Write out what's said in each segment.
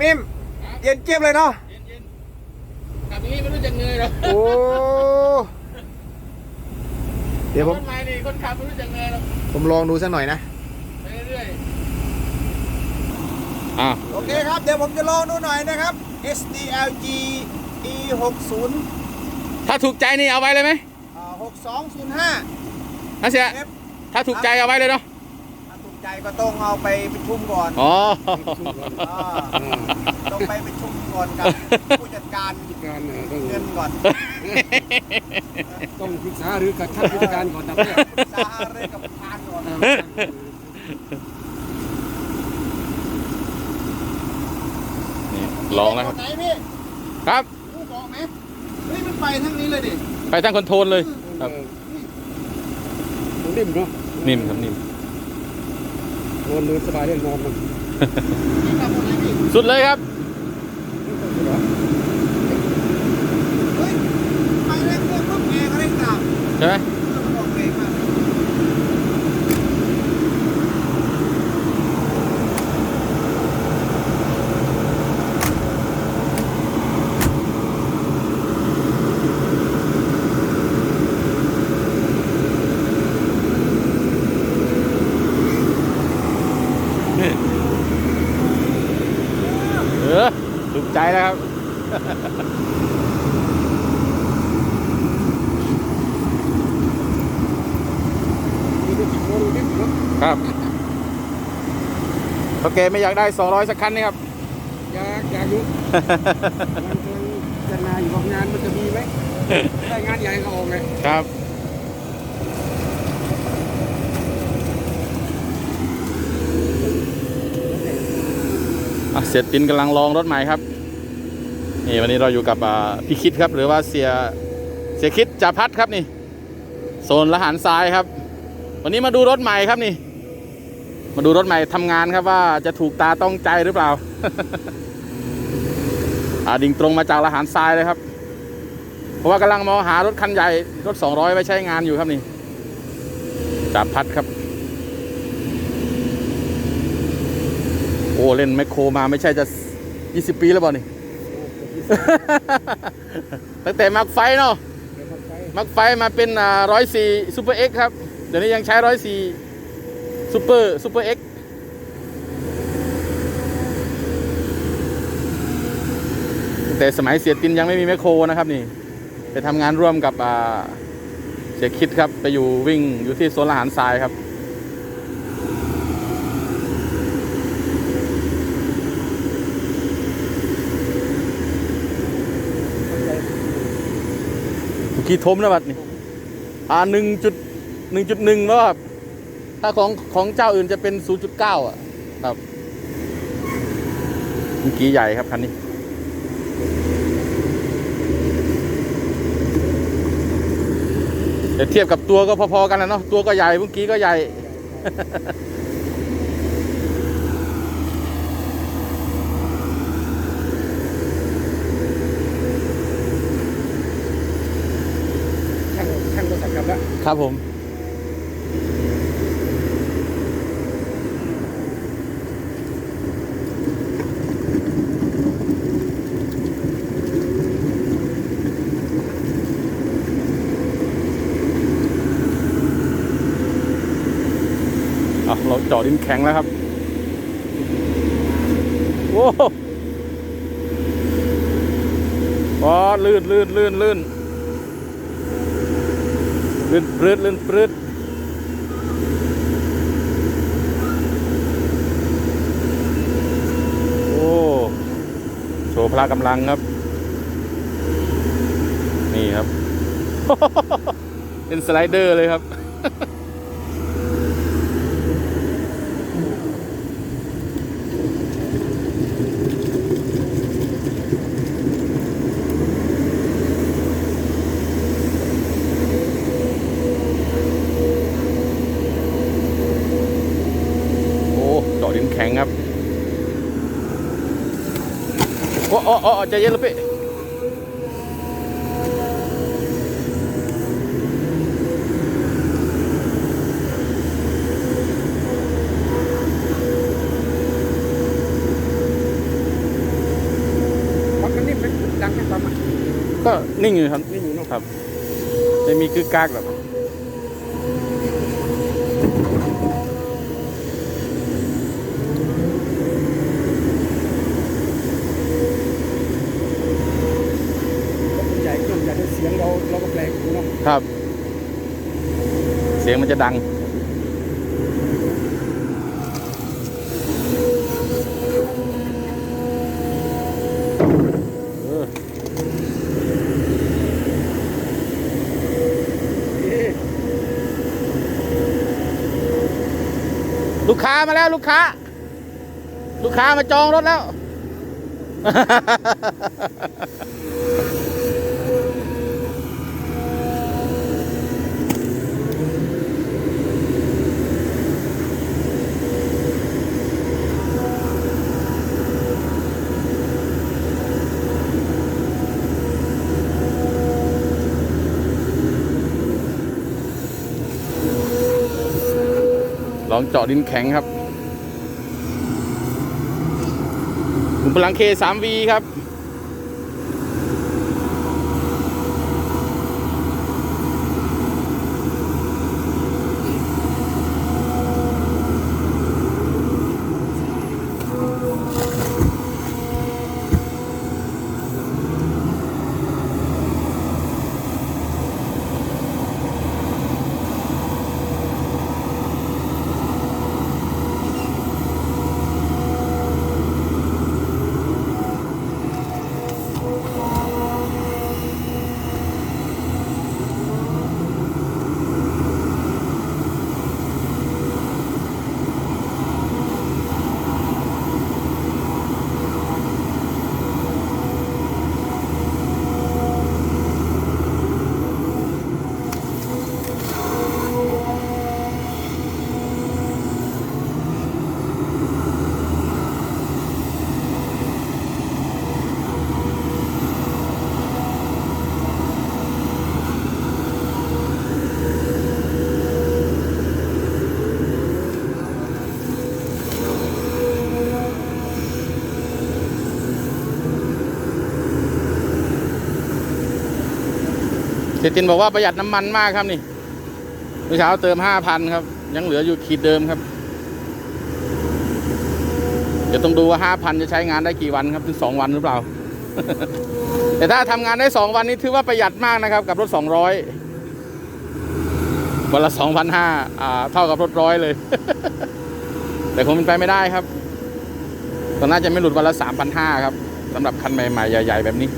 มิมเย็นเจี๊ยบเลยเนาะเย็นเย็นขับอย่างนี้ไม่รู้จะเหนื่อยหรอกโอ้เดี๋ยวผมรถไม้นี่คนขับไม่รู้จะเหนื่อยหรอกผมลองดูสักหน่อยนะไปเรื่อยอะโอเคครับเดี๋ยวผมจะลองดูหน่อยนะครับ SDLG E 6 0ถ้าถูกใจนี่เอาไว้เลยไหม6205นะเสีย F ถ้าถูกใจเอาไว้เลยเนาะถ้าถูก ใจก็ต้องเอาไปประชุมก่อนอ๋อ อ่าต้องไปประชุมก่อนกับผู้จัดการการเอ่อต้องเงินก่อนต้องปรึกษาหรือกับท่านผู้จัดการก่อนนะเพื่อสาเรื่องกับประธานก่อนนี่ลองนะครับ ไหนพี่ครับผู้บอกไหมเฮ้ยมันไปทั้งนี้เลยดิไปทั้งคอนโทรลเลย ครับเออต้องนิ่มเนาะนิ่มครับนิ่ม นอนเลยสบายได้นอนมันนี่ทำคนไหนพี่สุดเลยครับเฮ้ยไปเร่งเครื่องปุ๊บเองเร่งกลับ ใช่ไหม เครื่องมันออกเองมากเลย เออถูกใจแล้วครับ มีแต่สิบโมงนิ่มเนาะ ครับโอเคไม่อยากได้ 200 สักคันนี่ครับ อยากอยากอยู่มันกำลังจะนายอยู่ว่างานมันจะมีไหมได้งานใหญ่ก็ออกไงครับอะเสียตินกำลังลองรถใหม่ครับ นี่วันนี้เราอยู่กับอ่าพี่คิดครับ หรือว่าเสียเสียคิดจาพัดครับนี่ โซนละหารทรายครับ วันนี้มาดูรถใหม่ครับนี่ มาดูรถใหม่ทำงานครับว่าจะถูกตาต้องใจหรือเปล่า อ่าดิ่งตรงมาจากละหารทรายเลยครับ เพราะว่ากำลังมองหารถคันใหญ่รถ200ไว้ใช้งานอยู่ครับนี่จาพัดครับ โอ้เล่นแมคโครมาไม่ใช่จะ20ปีแล้วเปล่านี่ตั้งแต่มักไฟเนาะมันไปมักไฟมาเป็นร้อยสี่ซูเปอร์เอ็กครับ เดี๋ยวนี้ยังใช้ร้อยสี่ซูเปอร์ซูเปอร์เอ็กแต่สมัยเสียตินยังไม่มีแมคโครนะครับนี่ ไปทำงานร่วมกับอ่าเสียคิดครับไปอยู่วิ่งอยู่ที่โซนละหารทรายครับกี่ทมนะบัดนี่อ่าหนึ่งจุด หนึ่งจุดหนึ่งแล้วครับถ้าของของเจ้าอื่นจะเป็นศูนย์จุดเก้าอะ ครับเมื่อกี้ใหญ่ครับคันนี้แต่เทียบกับตัวก็พอๆกันนะเนาะตัวก็ใหญ่เมื่อกี้ก็ใหญ่ ช่างช่างก็สักกับแล้วครับผม อะเราเจอดดินแข็งแล้วครับโว้ว้าลื่นลื่นลื่นลื่นลื่นปรืดลื่นปรืดโอ้โชว์พละกำลังครับ นี่ครับ เป็นสไลเดอร์เลยครับ โอ้เจาะดินแข็งครับโอ้โอ้โอ้ใจเย็นเลยพี่ดังแค่ความอะก็นิ่งอยู่ครับนี่อยู่เนาะครับไม่มีคือกากแบบ ใหญ่เครื่องใหญ่เสียงเราเราก็แปลกอยู่เนาะครับ เสียงมันจะดัง ลูกค้ามาแล้วลูกค้า ลูกค้ามาจองรถแล้ว ของเจาะดินแข็งครับกลุ่มพลังเค 3V ครับ เศรษฐินบอกว่าประหยัดน้ำมันมากครับนี่เมื่อเช้าเติมห้าพันครับ ยังเหลืออยู่ขีดเดิมครับ เดี๋ยวต้องดูว่าห้าพันจะใช้งานได้กี่วันครับถึงสองวันหรือเปล่า แต่ถ้าทำงานได้สองวันนี้ถือว่าประหยัดมากนะครับ กับรถสองร้อยวันละสองพันห้าอ่าเท่ากับรถร้อยเลย แต่คงเป็นไปไม่ได้ครับตอนน่าจะไม่หลุดวันละสามพันห้าครับสำหรับคันใหม่ๆใหญ่ ๆ แบบนี้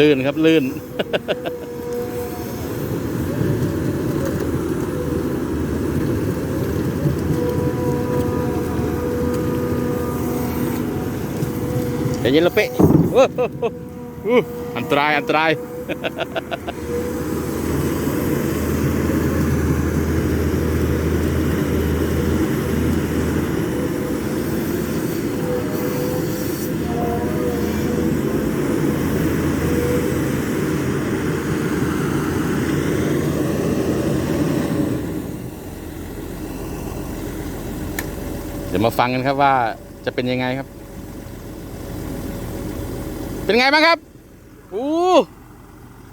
ลื่นครับลื่นใจเย็นละเป๊ะอันตราย อันตราย ยวมาฟังกันครับว่าจะเป็นยังไงครับ เป็นไงบ้างครับอู้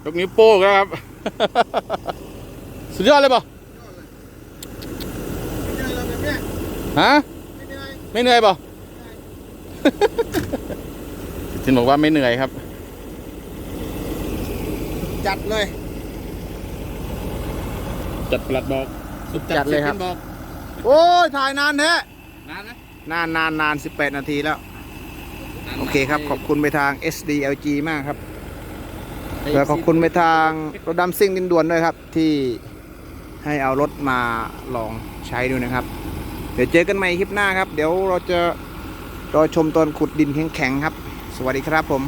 ยกนิ้วโป้งแล้วครับ สุดยอดเลยป่ะไม่ได้เราแบบเนี้ยฮะไม่เป็นไรไม่เหนื่อยป่ะจินบอกว่าไม่เหนื่อยครับ จัดเลยจัดปลัดบอก สุดจัดเลยครับสิบอกโอ้ย ถ่ายนานแท้ นานนะนานนานนาน18นาทีแล้ว โอเคครับ ขอบคุณไปทาง SDLG มากครับแล้วขอบคุณไปทางรถดำซิ่งดินด่วนด้วยครับ ที่ให้เอารถมาลองใช้ดูนะครับ เดี๋ยวเจอกันใหม่คลิปหน้าครับ เดี๋ยวเราจะรอชมตอนขุดดินแข็งๆครับ สวัสดีครับผม